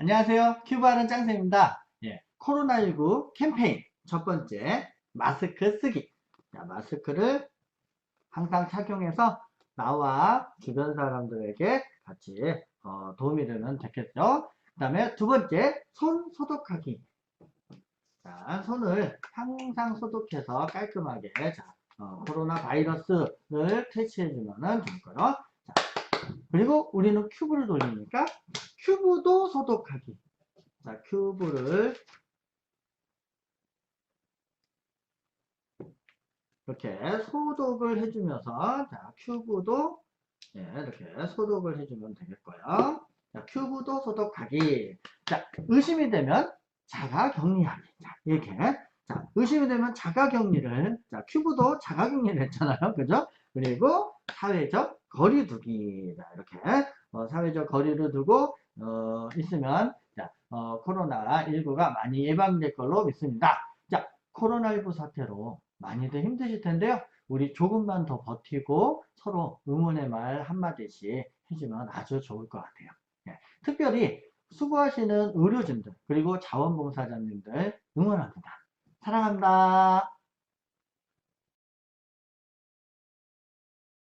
안녕하세요. 큐브하는 짱쌤입니다. 예, 코로나19 캠페인 첫 번째 마스크 쓰기. 자, 마스크를 항상 착용해서 나와 주변 사람들에게 같이 어, 도움이 되면 좋겠죠. 그 다음에 두 번째 손 소독하기. 자, 손을 항상 소독해서 깔끔하게 자, 어, 코로나 바이러스를 퇴치해주면 좋을 거요. 자, 그리고 우리는 큐브를 돌리니까 큐브도 소독하기. 자, 큐브를 이렇게 소독을 해주면서 자, 큐브도 예, 이렇게 소독을 해주면 되겠고요. 자, 큐브도 소독하기. 자, 의심이 되면 자가 격리하기. 자, 이렇게. 자, 의심이 되면 자가 격리를. 자, 큐브도 자가 격리를 했잖아요. 그죠? 그리고 사회적 거리 두기. 자, 이렇게. 어, 사회적 거리를 두고, 어, 있으면, 자, 어, 코로나19가 많이 예방될 걸로 믿습니다. 자, 코로나19 사태로 많이들 힘드실 텐데요. 우리 조금만 더 버티고 서로 응원의 말 한마디씩 해주면 아주 좋을 것 같아요. 예, 특별히 수고하시는 의료진들, 그리고 자원봉사자님들 응원합니다. 사랑합니다.